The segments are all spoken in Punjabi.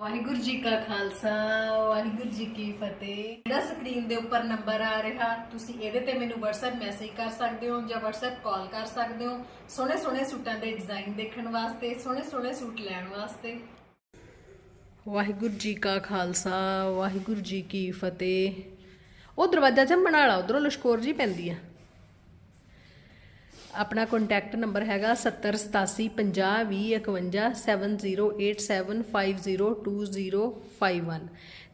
ਵਾਹਿਗੁਰੂ ਜੀ ਕਾ ਖਾਲਸਾ, ਵਾਹਿਗੁਰੂ ਜੀ ਕੀ ਫਤਿਹ। ਇਹਦਾ ਸਕਰੀਨ ਦੇ ਉੱਪਰ ਨੰਬਰ ਆ ਰਿਹਾ, ਤੁਸੀਂ ਇਹਦੇ ਤੇ ਮੈਨੂੰ WhatsApp ਮੈਸੇਜ ਕਰ ਸਕਦੇ ਹੋ ਜਾਂ WhatsApp ਕਾਲ ਕਰ ਸਕਦੇ ਹੋ ਸੋਹਣੇ ਸੋਹਣੇ ਸੂਟਾਂ ਦੇ ਡਿਜ਼ਾਈਨ ਦੇਖਣ ਵਾਸਤੇ ਸੋਹਣੇ ਸੋਹਣੇ ਸੂਟ ਲੈਣ ਵਾਸਤੇ। ਵਾਹਿਗੁਰੂ ਜੀ ਕਾ ਖਾਲਸਾ, ਵਾਹਿਗੁਰੂ ਜੀ ਕੀ ਫਤਿਹ। ਉਹ ਦਰਵਾਜ਼ਾ ਚ ਬਣਾ ਲਾ ਉਧਰੋਂ ਲਸ਼ਕੋਰ ਜੀ ਪੈਂਦੀ ਆ। ਆਪਣਾ ਕੰਟੈਕਟ ਨੰਬਰ ਹੈਗਾ 70502087502051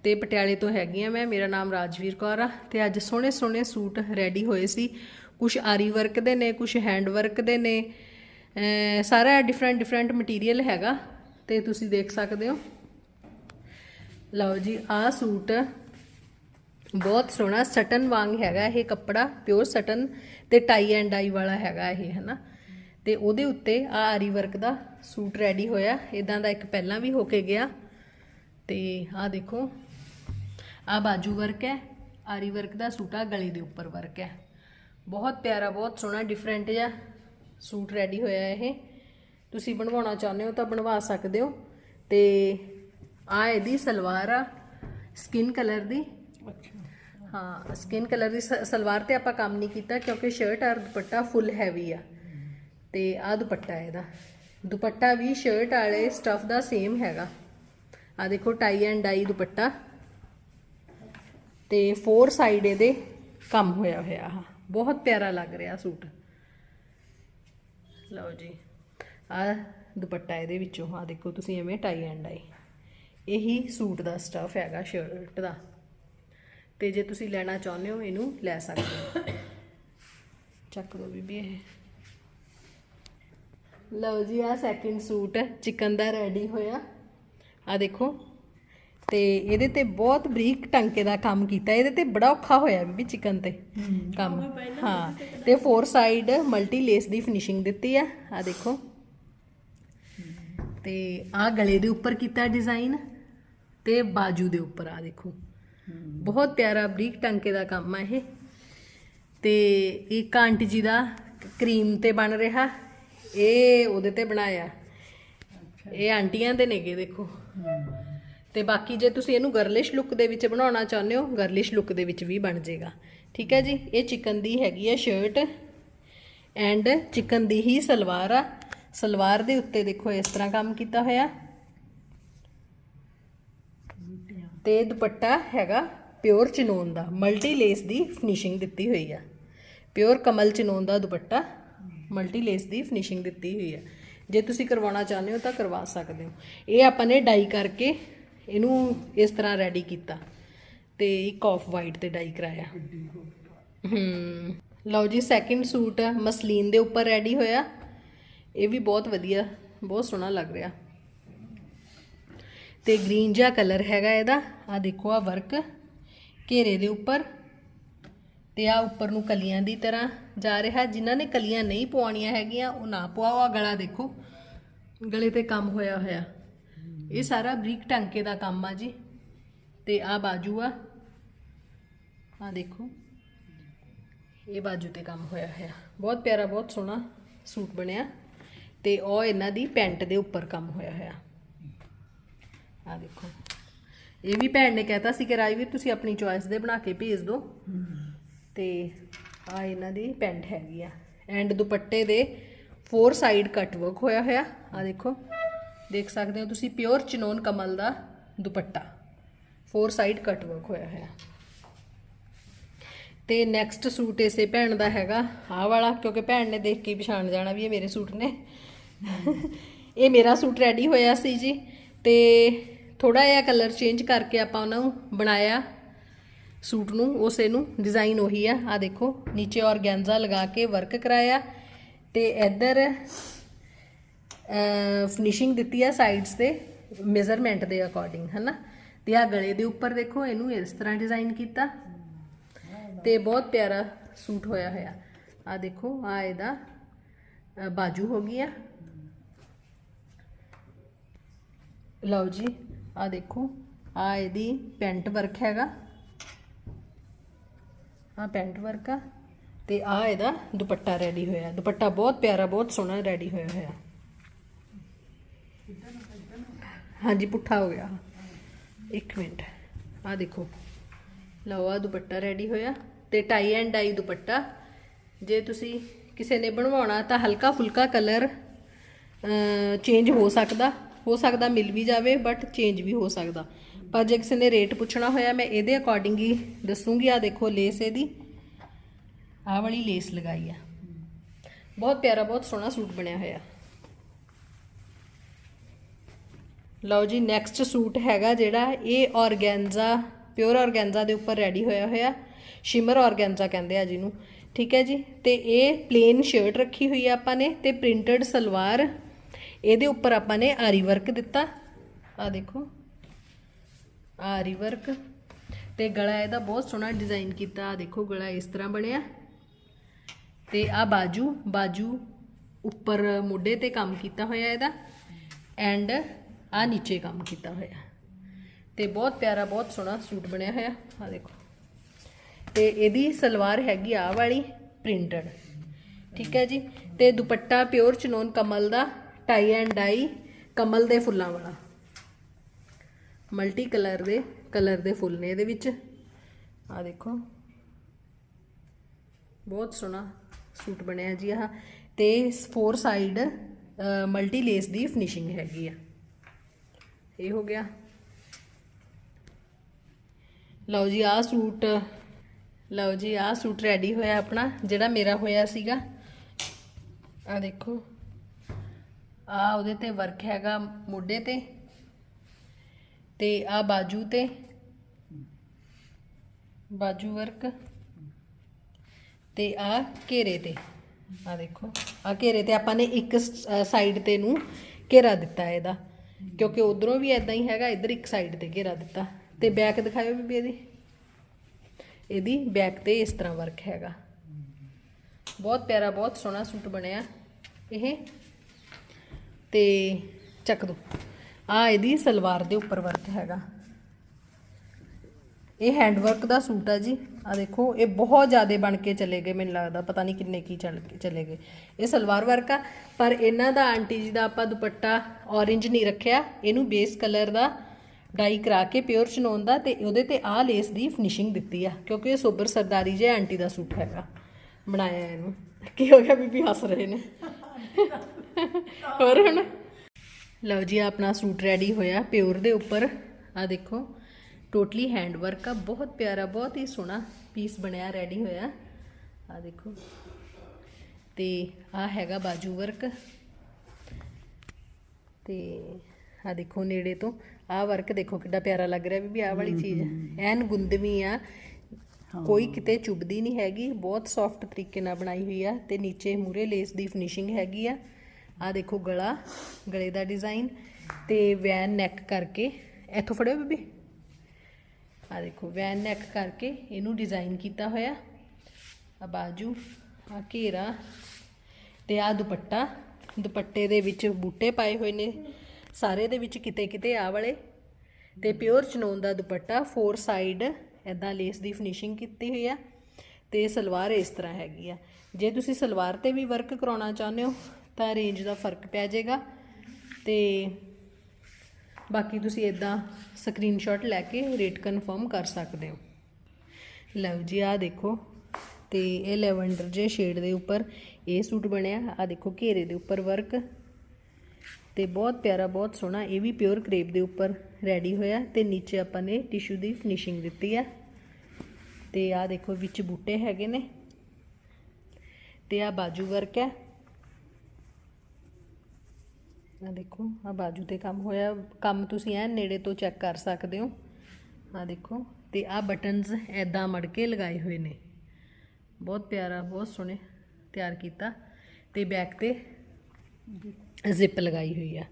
ਤੇ ਪਟਿਆਲੇ ਤੋਂ ਹੈਗੀ ਆ ਮੈਂ, ਮੇਰਾ ਨਾਮ ਰਾਜਵੀਰ ਕੌਰ ਆ ਤੇ ਅੱਜ ਸੋਹਣੇ ਸੋਹਣੇ ਸੂਟ ਰੈਡੀ ਹੋਏ ਸੀ। ਕੁਝ ਆਰੀ ਵਰਕ ਦੇ ਨੇ ਕੁਝ ਹੈਂਡ ਵਰਕ ਦੇ ਨੇ ਸਾਰਾ ਡਿਫਰੈਂਟ ਡਿਫਰੈਂਟ ਮਟੀਰੀਅਲ ਹੈਗਾ ਤੇ ਤੁਸੀਂ ਦੇਖ ਸਕਦੇ ਹੋ। ਲਓ ਜੀ, ਆਹ ਸੂਟ ਬਹੁਤ ਸੋਹਣਾ ਸਟਨ ਵਾਂਗ ਹੈਗਾ ਇਹ ਕੱਪੜਾ ਪਿਓਰ ਸਟਨ ਤੇ ਟਾਈ ਐਂਡ ਡਾਈ ਵਾਲਾ ਹੈਗਾ ਇਹ, ਹਨਾ? ਤੇ ਉਹਦੇ ਉੱਤੇ ਆ ਆਰੀ ਵਰਕ ਦਾ ਸੂਟ ਰੈਡੀ ਹੋਇਆ। ਇਦਾਂ ਦਾ ਇੱਕ ਪਹਿਲਾਂ ਵੀ ਹੋ ਕੇ ਗਿਆ। ਤੇ ਆ ਦੇਖੋ, ਆ ਬਾਜੂ ਵਰਕ ਹੈ। ਆਰੀ ਵਰਕ ਦਾ ਸੂਟ ਆ, ਗਲੇ ਦੇ ਉੱਪਰ ਵਰਕ ਹੈ। ਬਹੁਤ ਪਿਆਰਾ, ਬਹੁਤ ਸੋਹਣਾ ਡਿਫਰੈਂਟ ਜਿਹਾ ਸੂਟ ਰੈਡੀ ਹੋਇਆ ਇਹ। ਤੁਸੀਂ ਬਣਵਾਉਣਾ ਚਾਹੁੰਦੇ ਹੋ ਤਾਂ ਬਣਵਾ ਸਕਦੇ ਹੋ। ਤੇ ਆ ਇਹਦੀ ਸਲਵਾਰ ਆ ਸਕਿਨ ਕਲਰ ਦੀ। ਹਾਂ ਸਕਿਨ ਕਲਰ ਦੀ ਸ- ਸਲਵਾਰ ਤੇ ਆਪਾਂ ਕੰਮ ਨਹੀਂ ਕੀਤਾ ਕਿਉਂਕਿ ਸ਼ਰਟ ਔਰ ਦੁਪੱਟਾ ਫੁੱਲ ਹੈਵੀ ਆ। ਤੇ ਆ ਦੁਪੱਟਾ ਇਹਦਾ। ਦੁਪੱਟਾ ਵੀ ਸ਼ਰਟ ਵਾਲੇ ਸਟਫ ਦਾ ਸੇਮ ਹੈਗਾ। ਆ ਦੇਖੋ ਟਾਈ ਐਂਡ ਡਾਈ ਦੁਪੱਟਾ। ਤੇ ਫੋਰ ਸਾਈਡ ਇਹਦੇ ਕੰਮ ਹੋਇਆ ਹੋਇਆ ਆ ਬਹੁਤ ਪਿਆਰਾ ਲੱਗ ਰਿਹਾ ਸੂਟ। ਲਓ ਜੀ। ਆ ਦੁਪੱਟਾ ਇਹਦੇ ਵਿੱਚੋਂ ਆ ਦੇਖੋ ਤੁਸੀਂ ਐਵੇਂ ਟਾਈ ਐਂਡ ਡਾਈ ਇਹੀ ਸੂਟ ਦਾ ਸਟਫ ਹੈਗਾ ਸ਼ਰਟ ਦਾ। ਤੇ ਜੇ ਤੁਸੀਂ ਲੈਣਾ ਚਾਹੁੰਦੇ ਹੋ ਇਹਨੂੰ ਲੈ ਸਕਦੇ ਹੋ। ਚੱਕ ਲਓ ਬੀਬੀ ਇਹ। ਲਓ ਜੀ ਆ ਸੈਕਿੰਡ ਸੂਟ ਚਿਕਨ ਦਾ ਰੈਡੀ ਹੋਇਆ। ਆ ਦੇਖੋ। ਤੇ ਇਹਦੇ ਤੇ ਬਹੁਤ ਬਰੀਕ ਟੰਕੇ ਦਾ ਕੰਮ ਕੀਤਾ। ਇਹਦੇ ਤੇ ਬੜਾ ਔਖਾ ਹੋਇਆ ਬੀਬੀ ਚਿਕਨ ਤੇ ਕੰਮ। ਹਾਂ। ਤੇ ਫੋਰ ਸਾਈਡ ਮਲਟੀ ਲੇਸ ਦੀ ਫਿਨਿਸ਼ਿੰਗ ਦਿੱਤੀ ਆ। ਆ ਦੇਖੋ। ਤੇ ਆ ਗਲੇ ਦੇ ਉੱਪਰ ਕੀਤਾ ਡਿਜ਼ਾਈਨ ਤੇ ਬਾਜੂ ਦੇ ਉੱਪਰ ਆ ਦੇਖੋ। ਬਹੁਤ ਪਿਆਰਾ ਬਰੀਕ ਟੰਕੇ ਦਾ ਕੰਮ ਆ ਇਹ। ਤੇ ਇੱਕ ਆਂਟੀ ਜੀ ਦਾ ਕਰੀਮ ਤੇ ਬਣ ਰਿਹਾ। ਇਹ ਉਹਦੇ ਤੇ ਬਣਾਇਆ। ਇਹ ਆਂਟੀਆਂ ਦੇ ਨੇਗੇ ਦੇਖੋ। ਤੇ ਬਾਕੀ ਜੇ ਤੁਸੀਂ ਇਹਨੂੰ ਗਰਲਿਸ਼ ਲੁੱਕ ਦੇ ਵਿੱਚ ਬਣਾਉਣਾ ਚਾਹੁੰਦੇ ਹੋ ਗਰਲਿਸ਼ ਲੁੱਕ ਦੇ ਵਿੱਚ ਵੀ ਬਣ ਜਾਏਗਾ। ਠੀਕ ਹੈ ਜੀ? ਇਹ ਚਿਕਨ ਦੀ ਹੈਗੀ ਹੈ ਸ਼ਰਟ ਐਂਡ ਚਿਕਨ ਦੀ ਹੀ ਸਲਵਾਰ ਆ। ਸਲਵਾਰ ਦੇ ਉੱਤੇ ਦੇਖੋ ਇਸ ਤਰ੍ਹਾਂ ਕੰਮ ਕੀਤਾ ਹੋਇਆ। ਤੇ ਦੁਪੱਟਾ ਹੈਗਾ ਪਿਓਰ ਚਨੋਨ ਦਾ ਮਲਟੀ ਲੇਸ ਦੀ ਫਿਨਿਸ਼ਿੰਗ ਦਿੱਤੀ ਹੋਈ ਆ। ਪਿਓਰ ਕਮਲ ਚਨੋਨ ਦਾ ਦੁਪੱਟਾ ਮਲਟੀ ਲੇਸ ਦੀ ਫਿਨਿਸ਼ਿੰਗ ਦਿੱਤੀ ਹੋਈ ਆ। ਜੇ ਤੁਸੀਂ ਕਰਵਾਉਣਾ ਚਾਹੁੰਦੇ ਹੋ ਤਾਂ ਕਰਵਾ ਸਕਦੇ ਹੋ। ਇਹ ਆਪਾਂ ਨੇ ਡਾਈ ਕਰਕੇ ਇਹਨੂੰ ਇਸ ਤਰ੍ਹਾਂ ਰੈਡੀ ਕੀਤਾ ਤੇ ਇੱਕ ਆਫ ਵਾਈਟ ਤੇ ਡਾਈ ਕਰਾਇਆ। ਹੂੰ। ਲਓ ਜੀ ਸੈਕਿੰਡ ਸੂਟ ਮਸਲੀਨ ਦੇ ਉੱਪਰ ਰੈਡੀ ਹੋਇਆ। ਇਹ ਵੀ ਬਹੁਤ ਵਧੀਆ, ਬਹੁਤ ਸੋਹਣਾ ਲੱਗ ਰਿਹਾ। ਤੇ ਗ੍ਰੀਨ ਜਿਹਾ ਕਲਰ ਹੈਗਾ ਇਹਦਾ। ਆ ਦੇਖੋ ਆ ਵਰਕ ਘੇਰੇ ਦੇ ਉੱਪਰ। ਤੇ ਆ ਉੱਪਰ ਨੂੰ ਕਲੀਆਂ ਦੀ ਤਰ੍ਹਾਂ ਜਾ ਰਿਹਾ। ਜਿਨ੍ਹਾਂ ਨੇ ਕਲੀਆਂ ਨਹੀਂ ਪਵਾਉਣੀਆਂ ਹੈਗੀਆਂ, ਉਹ ਨਾ ਪਵਾਓ। ਆ ਗਲਾ ਦੇਖੋ, ਗਲੇ ਤੇ ਕੰਮ ਹੋਇਆ ਹੋਇਆ। ਇਹ ਸਾਰਾ ਬਰੀਕ ਟਾਂਕੇ ਦਾ ਕੰਮ ਆ ਜੀ। ਤੇ ਆ ਬਾਜੂ ਆ। ਆ ਦੇਖੋ, ਇਹ ਬਾਜੂ ਤੇ ਕੰਮ ਹੋਇਆ ਹੋਇਆ। ਬਹੁਤ ਪਿਆਰਾ, ਬਹੁਤ ਸੋਹਣਾ ਸੂਟ ਬਣਿਆ। ਤੇ ਉਹ ਇਹਨਾਂ ਦੀ ਪੈਂਟ ਦੇ ਉੱਪਰ ਕੰਮ ਹੋਇਆ ਹੋਇਆ। ਆ ਦੇਖੋ। ਇਹ ਵੀ ਭੈਣ ਨੇ ਕਹਿਤਾ ਸੀ ਕਿ ਰਾਜਵੀਰ ਤੁਸੀਂ ਆਪਣੀ ਚੋਇਸ ਦੇ ਬਣਾ ਕੇ ਭੇਜ ਦਿਓ। ਤੇ ਆ ਇਹਨਾਂ ਦੀ ਪੈਂਟ ਹੈਗੀ ਆ। ਐਂਡ ਦੁਪੱਟੇ ਦੇ ਫੋਰ ਸਾਈਡ ਕੱਟ ਵਰਕ ਹੋਇਆ ਹੋਇਆ। ਆ ਦੇਖੋ। ਦੇਖ ਸਕਦੇ ਹੋ ਤੁਸੀਂ ਪਿਓਰ ਚਨੋਨ ਕਮਲ ਦਾ dupatta. Four side cut work ਹੋਇਆ ਹੋਇਆ। ਤੇ ਨੈਕਸਟ ਸੂਟ ਇਸੇ ਭੈਣ ਦਾ ਹੈਗਾ, ਆਹ ਵਾਲਾ, ਕਿਉਂਕਿ ਭੈਣ ਨੇ ਦੇਖ ਕੇ ਪਛਾਣ ਜਾਣਾ ਵੀ ਇਹ ਮੇਰੇ ਸੂਟ ਨੇ। ਇਹ ਮੇਰਾ ਸੂਟ ਰੈਡੀ ਹੋਇਆ ਸੀ ਜੀ। ਤੇ ਥੋੜਾ ਜਿਹਾ ਕਲਰ ਚੇਂਜ ਕਰਕੇ ਆਪਾਂ ਉਹਨਾਂ ਨੂੰ ਬਣਾਇਆ ਸੂਟ ਨੂੰ, ਉਸੇ ਨੂੰ ਡਿਜ਼ਾਈਨ ਉਹੀ ਆ। ਆ ਦੇਖੋ, ਨੀਚੇ ਔਰਗੈਂਜ਼ਾ ਲਗਾ ਕੇ ਵਰਕ ਕਰਾਇਆ ਤੇ ਇੱਧਰ ਫਿਨਿਸ਼ਿੰਗ ਦਿੱਤੀ ਆ ਸਾਈਡਸ ਤੇ ਮੇਜ਼ਰਮੈਂਟ ਦੇ ਅਕੋਰਡਿੰਗ ਹਨਾ? ਤੇ ਆ ਗਲੇ ਦੇ ਉੱਪਰ ਦੇਖੋ, ਇਹਨੂੰ ਇਸ ਤਰ੍ਹਾਂ ਡਿਜ਼ਾਈਨ ਕੀਤਾ ਤੇ ਬਹੁਤ ਪਿਆਰਾ ਸੂਟ ਹੋਇਆ ਹੋਇਆ। ਆ ਦੇਖੋ ਆ ਇਹਦਾ ਬਾਜੂ ਹੋ ਗਈ ਆ। ਲਓ ਜੀ ਆ ਦੇਖੋ, ਆ ਇਹਦੀ ਪੈਂਟ ਵਰਕ ਹੈਗਾ। ਆ ਪੈਂਟ ਵਰਕ ਆ ਤੇ ਆ ਇਹਦਾ ਦੁਪੱਟਾ ਰੈਡੀ ਹੋਇਆ। ਦੁਪੱਟਾ ਬਹੁਤ ਪਿਆਰਾ, ਬਹੁਤ ਸੋਹਣਾ ਰੈਡੀ ਹੋਇਆ ਹੋਇਆ। ਹਾਂਜੀ, ਪੁੱਠਾ ਹੋ ਗਿਆ। ਇੱਕ ਮਿੰਟ। ਆ ਦੇਖੋ। ਲਓ, ਆ ਦੁਪੱਟਾ ਰੈਡੀ ਹੋਇਆ ਤੇ ਟਾਈ ਐਂਡ ਡਾਈ ਦੁਪੱਟਾ। ਜੇ ਤੁਸੀਂ ਕਿਸੇ ਨੇ ਬਣਵਾਉਣਾ ਤਾਂ ਹਲਕਾ ਫੁਲਕਾ ਕਲਰ ਚੇਂਜ ਹੋ ਸਕਦਾ। ਹੋ ਸਕਦਾ ਮਿਲ ਵੀ ਜਾਵੇ ਬਟ ਚੇਂਜ ਵੀ ਹੋ ਸਕਦਾ। ਪਰ ਜੇ ਕਿਸੇ ਨੇ ਰੇਟ ਪੁੱਛਣਾ ਹੋਇਆ, ਮੈਂ ਇਹਦੇ ਅਕੋਰਡਿੰਗ ਹੀ ਦੱਸੂਗੀ। ਆ ਦੇਖੋ ਲੇਸ ਇਹਦੀ। ਆਹ ਵਾਲੀ ਲੇਸ ਲਗਾਈ ਆ। ਬਹੁਤ ਪਿਆਰਾ, ਬਹੁਤ ਸੋਹਣਾ ਸੂਟ ਬਣਿਆ ਹੋਇਆ। ਲਓ ਜੀ ਨੈਕਸਟ ਸੂਟ ਹੈਗਾ ਜਿਹੜਾ, ਇਹ ਔਰਗੈਂਜ਼ਾ ਪਿਓਰ ਔਰਗੈਂਜ਼ਾ ਦੇ ਉੱਪਰ ਰੈਡੀ ਹੋਇਆ ਹੋਇਆ। ਸ਼ਿਮਰ ਔਰਗੈਂਜ਼ਾ ਕਹਿੰਦੇ ਆ ਜਿਹਨੂੰ। ਠੀਕ ਹੈ ਜੀ? ਤੇ ਇਹ ਪਲੇਨ ਸ਼ਰਟ ਰੱਖੀ ਹੋਈ ਆ ਆਪਾਂ ਨੇ, ਤੇ ਪ੍ਰਿੰਟਡ ਸਲਵਾਰ ਇਹਦੇ ਉੱਪਰ ਆਪਾਂ ਨੇ ਆਰੀ ਵਰਕ ਦਿੱਤਾ। ਆ ਦੇਖੋ। ਆਰੀ ਵਰਕ ਤੇ ਗਲਾ ਇਹਦਾ ਬਹੁਤ ਸੋਹਣਾ ਡਿਜ਼ਾਈਨ ਕੀਤਾ। ਆ ਦੇਖੋ, ਗਲਾ ਇਸ ਤਰ੍ਹਾਂ ਬਣਿਆ। ਤੇ ਆ ਬਾਜੂ ਬਾਜੂ ਉੱਪਰ ਮੋਢੇ ਤੇ ਕੰਮ ਕੀਤਾ ਹੋਇਆ ਇਹਦਾ। ਐਂਡ ਆ ਨੀਚੇ ਕੰਮ ਕੀਤਾ ਹੋਇਆ। ਤੇ ਬਹੁਤ ਪਿਆਰਾ, ਬਹੁਤ ਸੋਹਣਾ ਸੂਟ ਬਣਿਆ ਹੋਇਆ। ਆ ਦੇਖੋ। ਤੇ ਇਹਦੀ ਸਲਵਾਰ ਹੈਗੀ ਆ ਵਾਲੀ ਪ੍ਰਿੰਟਡ ਠੀਕ ਹੈ ਜੀ? ਤੇ ਦੁਪੱਟਾ ਪਿਓਰ ਚਨੋਨ ਕਮਲ ਦਾ। ਟਾਈ ਐਂਡ ਡਾਈ ਕਮਲ ਦੇ ਫੁੱਲਾਂ ਵਾਲਾ। ਮਲਟੀ ਕਲਰ ਦੇ ਕਲਰ ਦੇ ਫੁੱਲ ਨੇ ਇਹਦੇ ਵਿੱਚ। ਆ ਦੇਖੋ। ਬਹੁਤ ਸੋਹਣਾ ਸੂਟ ਬਣਿਆ ਜੀ ਆਹ। ਤੇ ਫੋਰ ਸਾਈਡ ਮਲਟੀ ਲੇਸ ਦੀ ਫਿਨਿਸ਼ਿੰਗ ਹੈਗੀ ਆ। ਇਹ ਹੋ ਗਿਆ। ਲਓ ਜੀ ਆਹ ਸੂਟ, ਲਓ ਜੀ ਆਹ ਸੂਟ ਰੈਡੀ ਹੋਇਆ ਆਪਣਾ, ਜਿਹੜਾ ਮੇਰਾ ਹੋਇਆ ਸੀਗਾ। ਆ ਦੇਖੋ। ਆ ਉਹਦੇ ਤੇ ਵਰਕ ਹੈਗਾ ਮੋਢੇ ਤੇ ਤੇ ਆ ਬਾਜੂ ਤੇ ਬਾਜੂ ਵਰਕ ਤੇ ਆ ਘੇਰੇ ਤੇ। ਆ ਦੇਖੋ, ਆ ਘੇਰੇ ਤੇ ਆਪਾਂ ਨੇ ਇੱਕ ਸਾਈਡ ਤੇ ਨੂੰ ਘੇਰਾ ਦਿੱਤਾ ਇਹਦਾ। ਕਿਉਂਕਿ ਉਧਰੋਂ ਵੀ ਐਦਾਂ ਹੀ ਹੈਗਾ, ਇੱਧਰ ਇੱਕ ਸਾਈਡ ਤੇ ਘੇਰਾ ਦਿੱਤਾ। ਤੇ ਬੈਕ ਦਿਖਾਇਓ ਬੀਬੀ ਇਹਦੀ। ਇਹਦੀ ਬੈਕ ਤੇ ਇਸ ਤਰ੍ਹਾਂ ਵਰਕ ਹੈਗਾ। ਬਹੁਤ ਪਿਆਰਾ, ਬਹੁਤ ਸੋਹਣਾ ਸੂਟ ਬਣਿਆ। ਇਹ ਤੇ ਚੱਕ ਦੋ। ਆ ਇਹਦੀ ਸਲਵਾਰ ਦੇ ਉੱਪਰ ਵਰਕ ਹੈਗਾ। ਇਹ ਹੈਂਡ ਵਰਕ ਦਾ ਸੂਟ ਆ ਜੀ। ਆ ਦੇਖੋ, ਇਹ ਬਹੁਤ ਜ਼ਿਆਦਾ ਬਣ ਕੇ ਚਲੇ ਗਏ ਮੈਨੂੰ ਲੱਗਦਾ, ਪਤਾ ਨਹੀਂ ਕਿੰਨੇ ਕੀ ਚੱਲ ਚਲੇ ਗਏ। ਇਹ ਸਲਵਾਰ ਵਰਕ ਆ, ਪਰ ਇਹਨਾਂ ਦਾ ਆਂਟੀ ਜੀ ਦਾ ਆਪਾਂ ਦੁਪੱਟਾ orange ਨਹੀਂ ਰੱਖਿਆ। ਇਹਨੂੰ ਬੇਸ ਕਲਰ ਦਾ ਡਾਈ ਕਰਾ ਕੇ ਪਿਓਰ ਚਨੋਨ ਦਾ ਤੇ ਉਹਦੇ ਤੇ ਆਹ ਲੇਸ ਦੀ ਫਿਨਿਸ਼ਿੰਗ ਦਿੱਤੀ ਆ, ਕਿਉਂਕਿ ਇਹ ਸੋਬਰ ਸਰਦਾਰੀ ਜੇ ਆਂਟੀ ਦਾ ਸੂਟ ਹੈਗਾ। ਬਣਾਇਆ ਇਹਨੂੰ। ਕੀ ਹੋ ਗਿਆ, ਬੀਬੀ ਹੱਸ ਰਹੇ ਨੇ? ਹੋਰ ਹੁਣ? ਲਓ ਜੀ ਆਪਣਾ ਸੂਟ ਰੈਡੀ ਹੋਇਆ ਪਿਓਰ ਦੇ ਉੱਪਰ। ਆ ਦੇਖੋ ਟੋਟਲੀ ਹੈਂਡ ਵਰਕ ਆ ਬਹੁਤ ਪਿਆਰਾ ਬਹੁਤ ਹੀ ਸੋਹਣਾ ਪੀਸ ਬਣਿਆ ਰੈਡੀ ਹੋਇਆ। ਆ ਦੇਖੋ। ਤੇ ਆ ਹੈਗਾ ਬਾਜੂ ਵਰਕ ਤੇ ਆ ਦੇਖੋ ਨੇੜੇ ਤੋਂ ਆ ਵਰਕ ਦੇਖੋ ਕਿੱਡਾ ਪਿਆਰਾ ਲੱਗ ਰਿਹਾ ਬੀਬੀ ਆ ਵਾਲੀ ਚੀਜ਼। ਐਨ ਗੁੰਦਵੀ ਆ। ਕੋਈ ਕਿਤੇ ਚੁੱਭਦੀ ਨਹੀਂ ਹੈਗੀ ਬਹੁਤ ਸੌਫਟ ਤਰੀਕੇ ਨਾਲ ਬਣਾਈ ਹੋਈ ਆ ਤੇ ਨੀਚੇ ਮੂਰੇ ਲੇਸ ਦੀ ਫਿਨਿਸ਼ਿੰਗ ਹੈਗੀ ਆ। ਆ ਦੇਖੋ ਗਲਾ, ਗਲੇ ਦਾ ਡਿਜ਼ਾਈਨ ਤੇ ਵੈਨ ਨੈਕ ਕਰਕੇ। ਇੱਥੋਂ ਫੜਿਓ ਬੀਬੀ। ਆ ਦੇਖੋ ਵੈਨ ਨੈਕ ਕਰਕੇ ਇਹਨੂੰ ਡਿਜ਼ਾਈਨ ਕੀਤਾ ਹੋਇਆ। ਆ ਬਾਜੂ ਆ ਘੇਰਾ ਤੇ ਆ ਦੁਪੱਟਾ। ਦੁਪੱਟੇ ਦੇ ਵਿੱਚ ਬੂਟੇ ਪਾਏ ਹੋਏ ਨੇ। ਸਾਰੇ ਦੇ ਵਿੱਚ ਕਿਤੇ ਕਿਤੇ ਆ ਵਾਲੇ। ਤੇ ਪਿਓਰ ਚਨੋਨ ਦਾ ਦੁਪੱਟਾ ਫੋਰ ਸਾਈਡ ਐਦਾਂ ਲੇਸ ਦੀ ਫਿਨਿਸ਼ਿੰਗ ਕੀਤੀ ਹੋਈ ਆ। ਤੇ ਸਲਵਾਰ ਇਸ ਤਰ੍ਹਾਂ ਹੈਗੀ ਆ। ਜੇ ਤੁਸੀਂ ਸਲਵਾਰ ਤੇ ਵੀ ਵਰਕ ਕਰਾਉਣਾ ਚਾਹੁੰਦੇ ਹੋ ਤਾਂ ਰੇਂਜ ਦਾ ਫ਼ਰਕ ਪੈ ਜਾਏਗਾ। ਤੇ ਬਾਕੀ ਤੁਸੀਂ ਇਦਾਂ ਸਕਰੀਨਸ਼ਾਟ ਲੈ ਕੇ ਰੇਟ ਕਨਫਰਮ ਕਰ ਸਕਦੇ ਹੋ। ਲਓ ਜੀ ਆ ਦੇਖੋ। ਤੇ ਇਹ ਲੈਵੈਂਡਰ ਜੇ ਸ਼ੇਡ ਦੇ ਉੱਪਰ ਇਹ ਸੂਟ ਬਣਿਆ। ਆ ਦੇਖੋ, ਘੇਰੇ ਦੇ ਉੱਪਰ ਵਰਕ ਤੇ ਬਹੁਤ ਪਿਆਰਾ, ਬਹੁਤ ਸੋਹਣਾ, ਇਹ ਵੀ ਪਿਓਰ ਕਰੇਪ ਦੇ ਉੱਪਰ ਰੈਡੀ ਹੋਇਆ। ਤੇ ਨੀਚੇ ਆਪਾਂ ਨੇ ਟਿਸ਼ੂ ਦੀ ਫਿਨਿਸ਼ਿੰਗ ਦਿੱਤੀ ਆ। ਤੇ ਆ ਦੇਖੋ, ਵਿੱਚ ਬੂਟੇ ਹੈਗੇ ਨੇ। ਤੇ ਆ ਬਾਜੂ ਵਰਕ ਹੈ। ਆ ਦੇਖੋ, ਆ ਬਾਜੂ ਤੇ ਕੰਮ ਹੋਇਆ। ਕੰਮ ਤੁਸੀਂ ਐਨ ਨੇੜੇ ਤੋਂ ਚੈੱਕ ਕਰ ਸਕਦੇ ਹੋ। ਆ ਦੇਖੋ, ਤੇ ਆ ਬਟਨਸ ਐਦਾਂ ਮੜ ਕੇ ਲਗਾਏ ਹੋਏ ਨੇ। ਬਹੁਤ ਪਿਆਰਾ, ਬਹੁਤ ਸੋਹਣੇ ਤਿਆਰ ਕੀਤਾ। ਤੇ ਬੈਕ ਤੇ ਜ਼ਿਪ ਲਗਾਈ ਹੋਈ ਆ।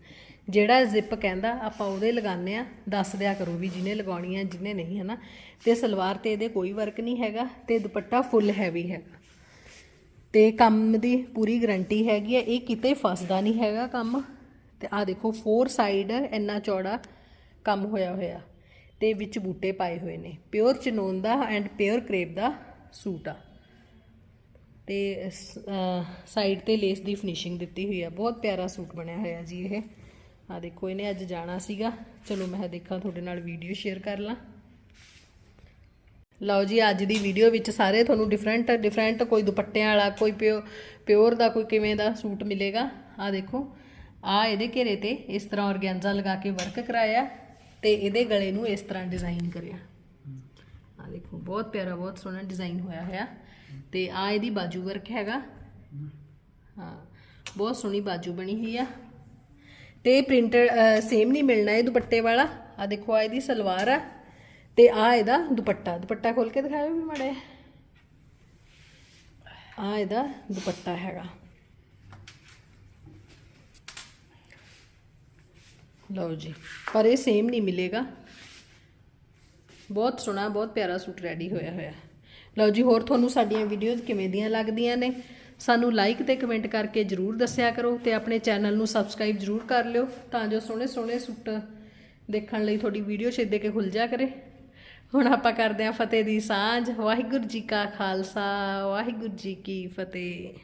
ਜਿਹੜਾ ਜ਼ਿਪ ਕਹਿੰਦਾ, ਆਪਾਂ ਉਹਦੇ ਲਗਾਉਂਦੇ ਆ। ਦੱਸ ਦਿਆ ਕਰੋ ਵੀ ਜਿਹਨੇ ਲਗਾਉਣੀ ਆ, ਜਿਹਨੇ ਨਹੀਂ, ਹਨਾ। ਤੇ ਸਲਵਾਰ ਤੇ ਇਹਦੇ ਕੋਈ ਵਰਕ ਨਹੀਂ ਹੈਗਾ, ਤੇ ਦੁਪੱਟਾ ਫੁੱਲ ਹੈਵੀ ਹੈਗਾ। ਤੇ ਕੰਮ ਦੀ ਪੂਰੀ ਗਰੰਟੀ ਹੈਗੀ ਆ, ਇਹ ਕਿਤੇ ਫਸਦਾ ਨਹੀਂ ਹੈਗਾ ਕੰਮ। ਤੇ ਆ ਦੇਖੋ ਫੋਰ ਸਾਈਡ ਇੰਨਾ ਚੌੜਾ ਕੰਮ ਹੋਇਆ ਹੋਇਆ, ਤੇ ਵਿੱਚ ਬੂਟੇ ਪਾਏ ਹੋਏ ਨੇ। ਪਿਓਰ ਚਨੋਨ ਦਾ ਐਂਡ ਪਿਓਰ ਕਰੇਪ ਦਾ ਸੂਟ ਆ। ਤੇ ਸਾਈਡ ਤੇ ਲੇਸ ਦੀ ਫਿਨਿਸ਼ਿੰਗ ਦਿੱਤੀ ਹੋਈ ਆ। ਬਹੁਤ ਪਿਆਰਾ ਸੂਟ ਬਣਿਆ ਹੋਇਆ ਜੀ ਇਹ। ਆ ਦੇਖੋ, ਇਹਨੇ ਅੱਜ ਜਾਣਾ ਸੀਗਾ। ਚਲੋ, ਮੈਂ ਦੇਖਾਂ, ਤੁਹਾਡੇ ਨਾਲ ਵੀਡੀਓ ਸ਼ੇਅਰ ਕਰ ਲਾਂ। ਲਓ ਜੀ, ਅੱਜ ਦੀ ਵੀਡੀਓ ਵਿੱਚ ਸਾਰੇ ਤੁਹਾਨੂੰ ਡਿਫਰੈਂਟ ਡਿਫਰੈਂਟ ਕੋਈ ਦੁਪੱਟਿਆਂ ਵਾਲਾ, ਕੋਈ ਪਿਓ ਪਿਓਰ ਦਾ, ਕੋਈ ਕਿਵੇਂ ਦਾ ਸੂਟ ਮਿਲੇਗਾ। ਆ ਦੇਖੋ ਆ ਇਹਦੇ ਘੇਰੇ ਤੇ ਇਸ ਤਰ੍ਹਾਂ ਔਰਗੈਂਜ਼ਾ ਲਗਾ ਕੇ ਵਰਕ ਕਰਾਇਆ ਤੇ ਇਹਦੇ ਗਲੇ ਨੂੰ ਇਸ ਤਰ੍ਹਾਂ ਡਿਜ਼ਾਈਨ ਕਰਿਆ। ਆ ਦੇਖੋ, ਬਹੁਤ ਪਿਆਰਾ, ਬਹੁਤ ਸੋਹਣਾ ਡਿਜ਼ਾਈਨ ਹੋਇਆ ਹੋਇਆ। ਤੇ ਆ ਇਹਦੀ ਬਾਜੂ ਵਰਕ ਹੈਗਾ। ਹਾਂ, ਬਹੁਤ ਸੋਹਣੀ ਬਾਜੂ ਬਣੀ ਹੋਈ ਆ। ਤੇ ਪ੍ਰਿੰਟਡ ਸੇਮ ਨਹੀਂ ਮਿਲਣਾ ਇਹ ਦੁਪੱਟੇ ਵਾਲਾ। ਆ ਦੇਖੋ, ਆ ਇਹਦੀ ਸਲਵਾਰ ਆ। ਤੇ ਆ ਇਹਦਾ ਦੁਪੱਟਾ। ਦੁਪੱਟਾ ਖੋਲ ਕੇ ਦਿਖਾਇਓ ਵੀ ਮੜੇ ਆ ਇਹਦਾ ਦੁਪੱਟਾ ਹੈਗਾ। ਲਓ ਜੀ, ਪਰ ਇਹ ਸੇਮ ਨਹੀਂ ਮਿਲੇਗਾ। ਬਹੁਤ ਸੋਹਣਾ, ਬਹੁਤ ਪਿਆਰਾ ਸੂਟ ਰੈਡੀ ਹੋਇਆ ਹੋਇਆ। ਲਓ ਜੀ, ਹੋਰ ਤੁਹਾਨੂੰ ਸਾਡੀਆਂ ਵੀਡੀਓਜ਼ ਕਿਵੇਂ ਦੀਆਂ ਲੱਗਦੀਆਂ ਨੇ? ਸਾਨੂੰ ਲਾਈਕ ਤੇ ਕਮੈਂਟ ਕਰਕੇ ਜਰੂਰ ਦੱਸਿਆ ਕਰੋ ਤੇ ਆਪਣੇ ਚੈਨਲ ਨੂੰ ਸਬਸਕ੍ਰਾਈਬ ਜਰੂਰ ਕਰ ਲਿਓ ਤਾਂ ਜੋ ਸੋਹਣੇ ਸੋਹਣੇ ਸੂਟ ਦੇਖਣ ਲਈ ਤੁਹਾਡੀ ਵੀਡੀਓ ਛੇਦੇ ਕੇ ਖੁੱਲ ਜਾ ਕਰੇ। ਹੁਣ ਆਪਾਂ ਕਰਦੇ ਹਾਂ ਫਤਿਹ ਦੀ ਸਾਂਝ। ਵਾਹਿਗੁਰੂ ਜੀ ਕਾ ਖਾਲਸਾ, ਵਾਹਿਗੁਰੂ ਜੀ ਕੀ ਫਤਿਹ।